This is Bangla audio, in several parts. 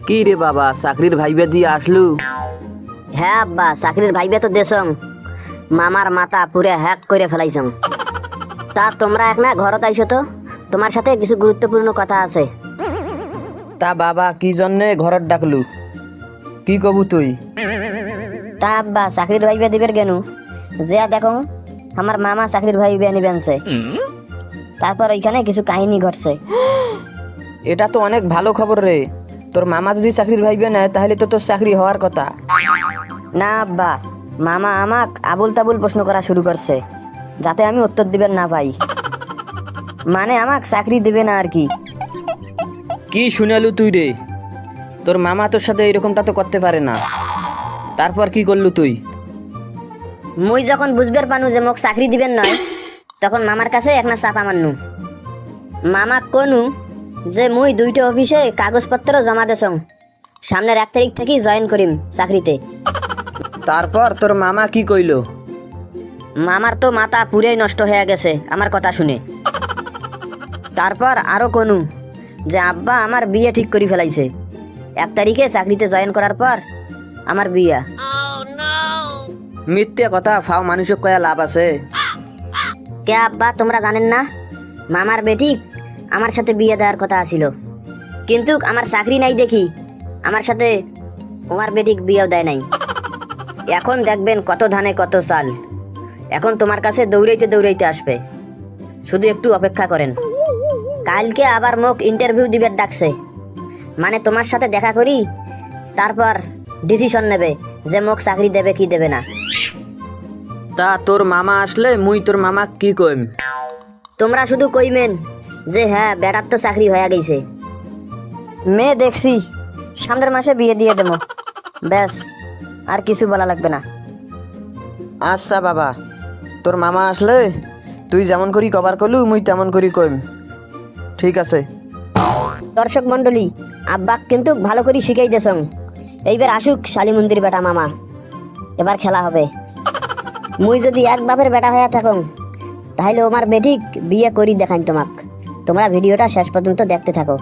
কি রে বাবা চাকরির ভাইবে দিয়ে আসলু? হ্যাঁ আব্বা চাকরির ভাইবে তো দেশং মামার মাথা পুরে হ্যাক করে ফেলাইছং তা তোমরা এক না ঘরত আইসো তো? তোমার সাথে কিছু গুরুত্বপূর্ণ কথা আছে। তা বাবা কি জন্যে ঘরত ডাকলু? কি কবু তুই? তা আব্বা চাকরির ভাইবে দিবের কেন যে দেখো আমার মামা চাকরির ভাইবে নিবেনছে তারপর ওইখানে কিছু কাহিনী ঘটছে। এটা তো অনেক ভালো খবর রে। তোর মামা যদি চাকরির ভাইবে না তাহলে তো তোর চাকরি হওয়ার কথা। না আব্বা মামা আমাক আবুল তাবুল প্রশ্ন করা শুরু করছে যাতে আমি উত্তর দিবেন না পাই। মানে আমাক চাকরি দিবে না আর কি। কি শুনালু তুই রে? তোর মামা তোর সাথে এরকমটা তো করতে পারে না। তারপর কি করলু তুই? মুই যখন বুঝবার পানু যে মোক চাকরি দিবেন নয় তখন মামার কাছে একটা চাপা মান্নু মামাক কনু যে মুই দুইটা অফিসে কাগজপত্র জমা দেছং। সামনের এক তারিখ থেকে জয়েন করিম চাকরিতে। তারপর তোর মামা কি কইল? মামার তো মাথা পুরেই নষ্ট হয়ে গেছে আমার কথা শুনে। তারপর আরও কনু যে আব্বা আমার বিয়ে ঠিক করে ফেলাইছে। এক তারিখে চাকরিতে জয়েন করার পর আমার বিয়া। মিথ্যে কথা ফাও মানুষের কয়া লাভ আছে। কে আব্বা তোমরা জানেন না? মামার বেটি আমার সাথে বিয়ে দেওয়ার কথা ছিল কিন্তু আমার চাকরি নাই দেখি আমার সাথে ওমার বেটিক বিয়েও দেয় নাই। এখন দেখবেন কত ধানে কত চাল। এখন তোমার কাছে দৌড়াইতে দৌড়াইতে আসবে। শুধু একটু অপেক্ষা করেন। কালকে আবার মোক ইন্টারভিউ দিবে ডাকছে। মানে তোমার সাথে দেখা করি তারপর ডিসিশন নেবে যে মোক চাকরি দেবে কি দেবে না। তা তোর মামা আসলে মুই তোর মামা কি কইম? তোমরা শুধু কইমেন যে হ্যাঁ বেটার তো চাকরি হয়ে গেছে। মেয়ে দেখছি সামনের মাসে বিয়ে দিয়ে দেবো। ব্যাস আর কিছু বলা লাগবে না। আচ্ছা বাবা তোর মামা আসলে তুই যেমন করি কভার করলু মুই তেমন করি কইম। ঠিক আছে। দর্শক মন্ডলী আব্বাক কিন্তু ভালো করে শিখাই দেছং। এইবার আসুক শালী মন্দির বেটা মামা। এবার খেলা হবে। মুই যদি এক বাপের বেটা হয়ে থাকুন তাহলে আমার বেটিক বিয়ে করি দেখাই তোমাক। তোমরা ভিডিওটা শেষ পর্যন্ত দেখতে থাকো।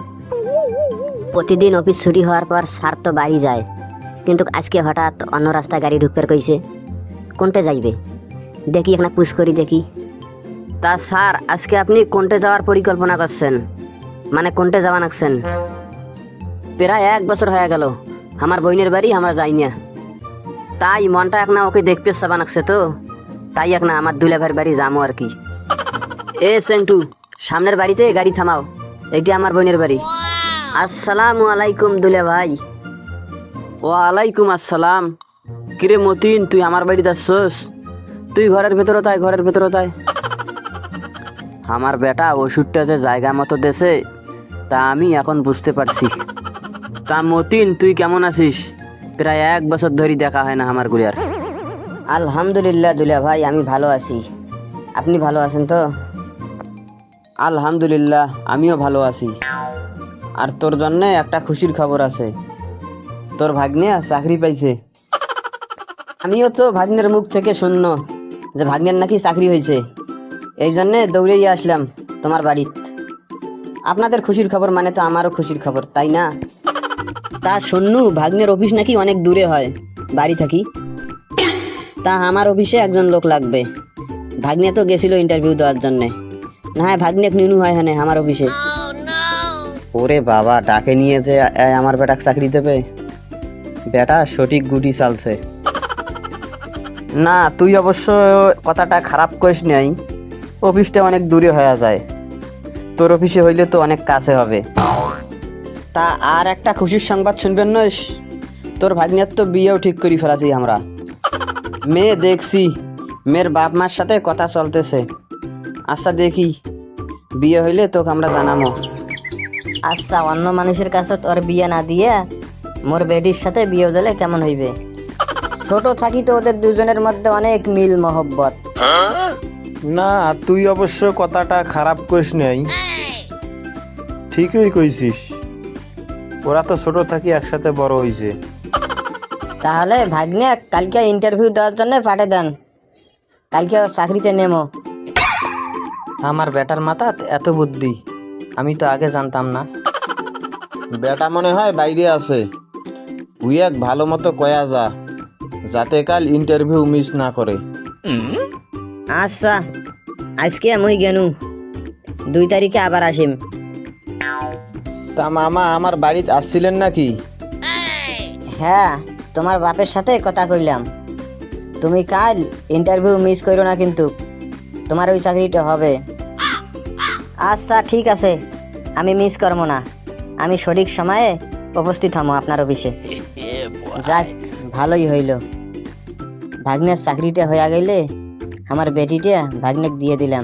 প্রতিদিন অফিস ছুটি হওয়ার পর স্যার তো বাড়ি যায়। কিন্তু আজকে হঠাৎ অন্য রাস্তায় গাড়ি ঢুকবার কইছে। কোনটা যাইবে? দেখি এখানে পুশ করি দেখি। তা স্যার, আজকে আপনি কোনটে যাওয়ার পরিকল্পনা করছেন? মানে কোনটে যাওয়া নাকছেন? প্রায় এক বছর হয়ে গেল। আমার বইনের বাড়ি আমরা যাই না তাই মনটা এক না ওকে দেখতে চাবা নাকছে তো। তাই এক না আমার দুলেভাইয়ের বাড়ি যামো আর কি। এ সেন্টু সামনের বাড়িতে গাড়ি থামাও। এটি আমার বোনের বাড়ি। আসসালামু আলাইকুম দুলে ভাই। ওয়ালাইকুম আসসালাম। কিরে মতিন তুই আমার বাড়িতে আসছস? তুই ঘরের ভেতরে তাই ঘরের ভেতরে তাই। আমার বেটা ওষুধটা যে জায়গা মতো দেশে তা আমি এখন বুঝতে পারছি। তা মতিন তুই কেমন আছিস? প্রায় এক বছর ধরে দেখা হয় না আমার গুলিয়ার। আলহামদুলিল্লাহ দুলা ভাই আমি ভালো আছি। আপনি ভালো আছেন তো? আলহামদুলিল্লাহ, আমিও ভালো আছি। আর তোর জন্য একটা খুশির খবর আছে। তোর ভাগ্নে চাকরি পাইছে। আমিও তো ভাগ্নের মুখ থেকে শূন্য যে ভাগ্নের নাকি চাকরি হয়েছে এই জন্যে দৌড়েই আসলাম তোমার বাড়িত। আপনাদের খুশির খবর মানে তো আমারও খুশির খবর, তাই না? তা শূন্য ভাগ্নের অফিস নাকি অনেক দূরে হয়? বাড়ি থাকি? তা আমার অফিসে একজন লোক লাগবে। ভাগ্নে তো গেছিল ইন্টারভিউ দেওয়ার জন্যে। না হয়, ভাগ্নে নিনু হয় হ্যাঁ আমার অফিসে ওরে বাবা, ডাকে নিয়েছে আমার বেটাক চাকরি দেবে? বেটা সঠিক গুটি চালছে। না, তুই অবশ্য কথাটা খারাপ করিস নাই। অফিসটা অনেক দূরে হয়ে যায়। তোর অফিসে হইলে তো অনেক কাছে হবে। তা আর একটা খুশির সংবাদ শুনবেন নইস তোর ভাগ্নের তো বিয়েও ঠিক করে ফেলাছি আমরা। মেয়ে দেখছি, মেয়ের বাপ মার সাথে কথা চলতেছে। আচ্ছা দেখি। বিয়ে হইলে তোকে আমরা জানাব আচ্ছা অন্য মানুষের কাছে তোর বিয়ে না দিয়ে মোর বেডির সাথে বিয়ে দিলে কেমন হইবে? ছোট থাকি তো ওদের দুজনের মধ্যে অনেক মিল মহব্বত। না তুই অবশ্য কথাটা খারাপ করিস নাই। ঠিকই কইছিস। ওরা তো ছোট থাকি একসাথে বড় হইছে। তাহলে ভাগ্নে কালকে ইন্টারভিউ দেওয়ার জন্য পাঠিয়ে দেন। কালকে চাকরিতে নেমো। আমার বেটার মাথাত এত বুদ্ধি আমি তো আগে জানতাম না। বেটা মনে হয় বাইরে আছে। তুই এক ভালো মতো কয়া যা যাতে কাল ইন্টারভিউ মিস না করে। আচ্ছা আজকে মুই গেনু। দুই তারিখে আবার আসিম। তা মামা আমার বাড়িতে আসছিলেন নাকি? হ্যাঁ তোমার বাপের সাথে কথা কইলাম। তুমি কাল ইন্টারভিউ মিস করো না কিন্তু। তোমার ওই চাকরিটা হবে। আচ্ছা ঠিক আছে। আমি মিস করব না। আমি সঠিক সময়ে উপস্থিত হব আপনার অফিসে। যাক ভালোই হইল। ভাগ্নের চাকরিটা হয়ে গেলে আমার বেটিটা ভাগ্নেক দিয়ে দিলাম।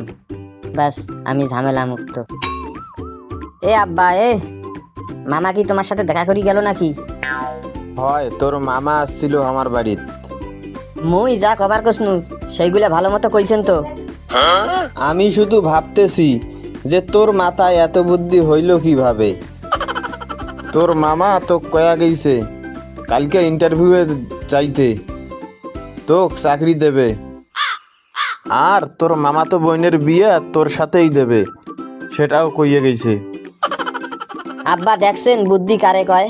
ব্যাস আমি ঝামেলা মুক্ত এ আব্বা এ মামা কি তোমার সাথে দেখা করি গেল নাকি? হয় তোর মামা আসছিল আমার বাড়িতে। মুই যা কবার কসনু সেইগুলা ভালো মতো কইছেন তো। আমি শুধু ভাবতেছি যে তোর মাথায় এত বুদ্ধি হইল কীভাবে? তোর মামা তো কয়া গেছে কালকে ইন্টারভিউয়ে চাইতে তোক চাকরি দেবে। আর তোর মামা তো বোনের বিয়ে তোর সাথেই দেবে। সেটাও কইয়ে গেছে আব্বা দেখছেন বুদ্ধি কারে কয়?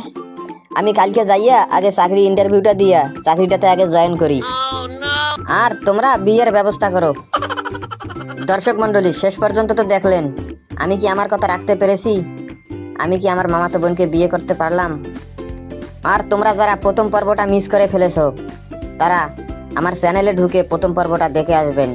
আমি কালকে যাইয়া আগে চাকরি ইন্টারভিউটা দিয়া চাকরিটাতে আগে জয়েন করি। আর তোমরা বিয়ের ব্যবস্থা করো। দর্শক মণ্ডলী, শেষ পর্যন্ত তো দেখলেন। আমি কি আমার কথা রাখতে পেরেছি? আমি কি আমার মামাতো বোনকে বিয়ে করতে পারলাম? আর তোমরা যারা প্রথম পর্বটা মিস করে ফেলেছ, তারা আমার চ্যানেলে ঢুকে প্রথম পর্বটা দেখে আসবেন।